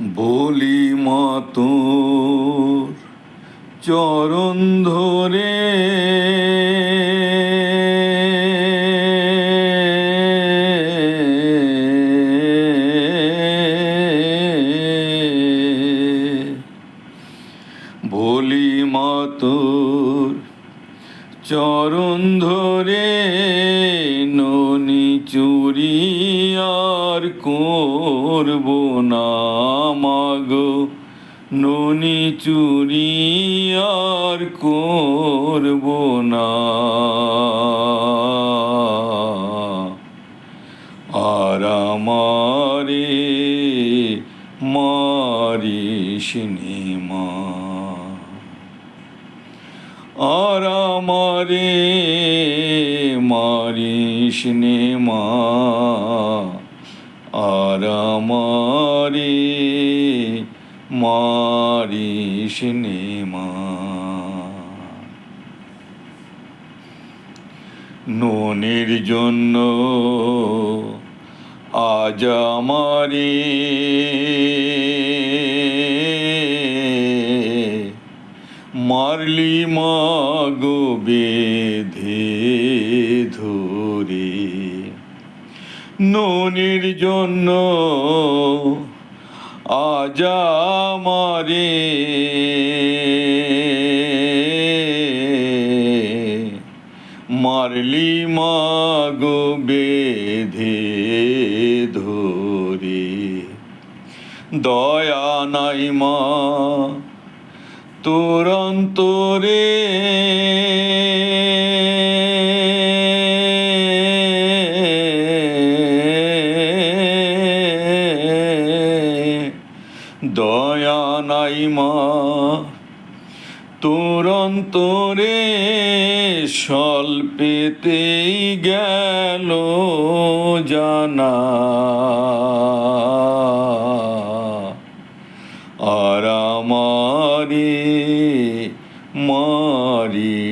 বলি মতো চরণ ধরে চুরি আর করব না মাগো। ননি চুরি আর করব না। আর আমারে মারিস সিনেমা আর আমারে মারিস নে আর আমারে মারিস নে মা। ননের জন্য আজ আমারে মারলি মাগো বেধে ধরে। ননের জন্য আজ আমারে মারলি মাগো বেধে ধরে। দয়া নাই মা তোর অন্তরে। দয়া নাই মা তোর অন্তরে স্বল্পেতেই গেল জানা।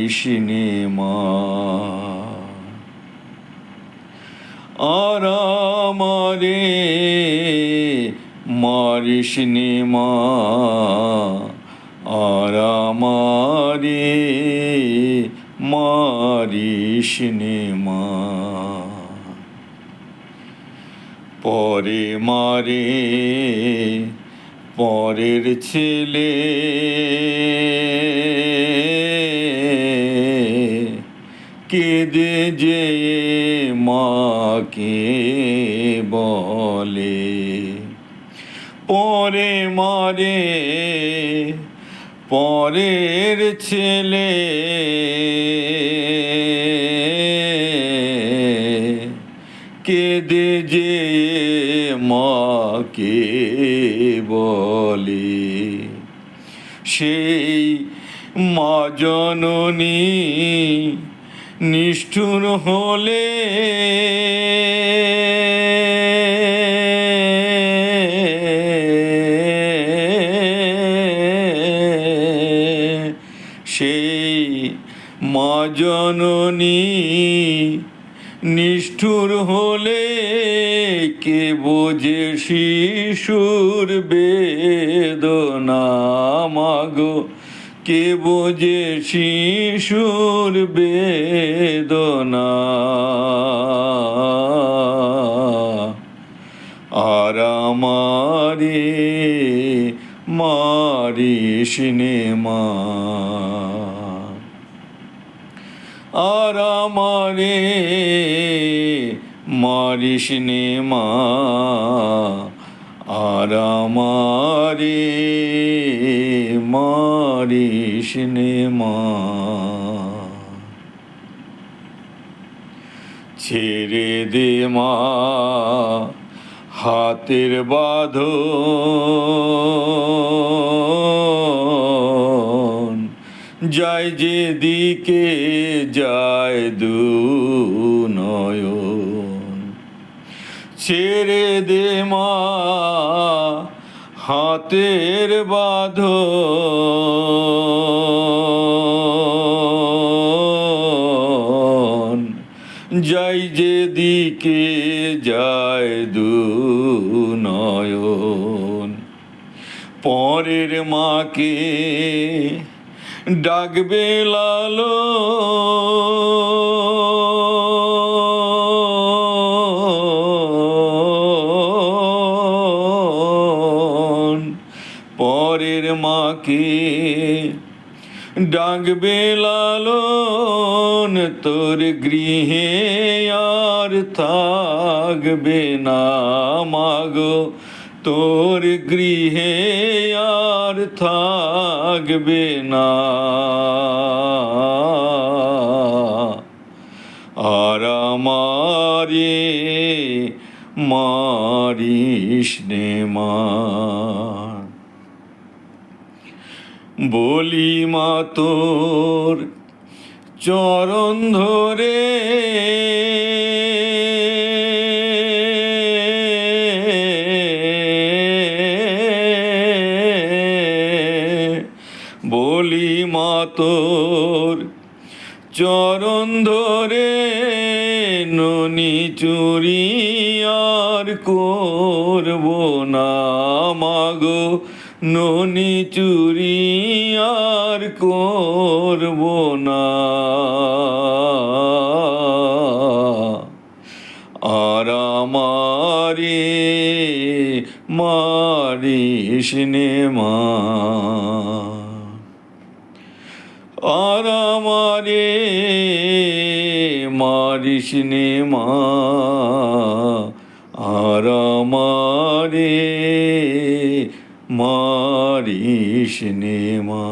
মারিস নে মা। আর আমারে মারিস মা। আর আমারে মা। পরে মারে পরের ছেলে কেঁদে যে মাকে বলে? পরে মারে পরের ছেলে। কেঁদে যে মাকে বলে? সেই মা জননী নিষ্ঠুর হলে সেই মজননী নিষ্ঠুর হলে কে বোঝে শিশুর বেদনা মাগো? কে বোঝে শিশুর বেদনা? আর আমারে মারি সিনেমা আর আমারে মারিস নে মা। আর মারিস নে মা। ছেড়ে দে মা হাতের বাঁধন। যায় যেদিকে যায় দু নয়ন। ছেড়ে দে মা হাতের বাঁধন। যাই যেদিকে যায় দু নয়ন। পরের মাকে ডাকবে লালো ডাকবে লালন তোর গৃহে আর থাকবে না মাগো। তোর গৃহে আর থাকবে না। আর আমারে মারিস মা। বলি মা তোর চরণ ধরে। বলি মা তোর চরণ ধরে, ননি চুরি আর করব না মাগো। ননি চুরি আর করব না। আর আমারে মারিস নে মা। আর আমারে মারিস নে মা। আর আমারে মারিস নে মা